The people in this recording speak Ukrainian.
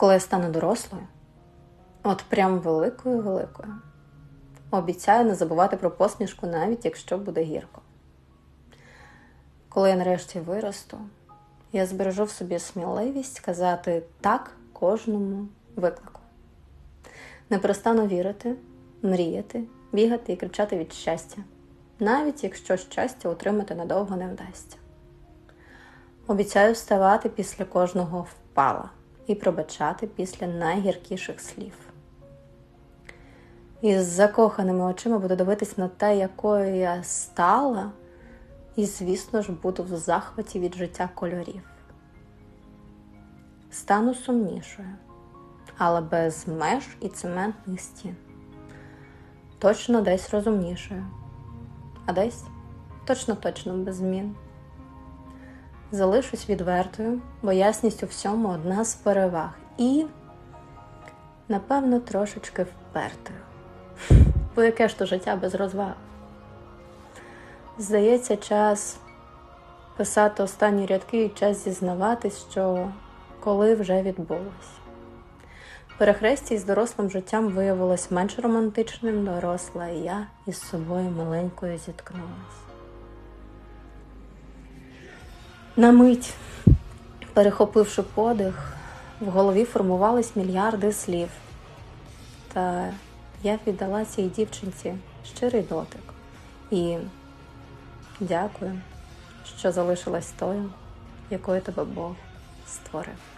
Коли я стану дорослою, от прям великою-великою, обіцяю не забувати про посмішку, навіть якщо буде гірко. Коли я нарешті виросту, я збережу в собі сміливість казати так кожному виклику. Не перестану вірити, мріяти, бігати і кричати від щастя, навіть якщо щастя утримати надовго не вдасться. Обіцяю вставати після кожного впала і пробачати після найгіркіших слів. І з закоханими очима буду дивитись на те, якою я стала, і, звісно ж, буду в захваті від життя кольорів. Стану сумнішою, але без меж і цементних стін. Точно десь розумнішою, а десь точно-точно без змін. Залишусь відвертою, бо ясність у всьому одна з переваг. І, напевно, трошечки впертою. Бо яке ж то життя без розваг? Здається, час писати останні рядки і час зізнаватись, що коли вже відбулось. Перехрестя із дорослим життям виявилось менш романтичним, доросла і я із собою маленькою зіткнулась. На мить, перехопивши подих, в голові формувались мільярди слів. Та я віддала цій дівчинці щирий дотик. І дякую, що залишилась тою, якою тебе Бог створив.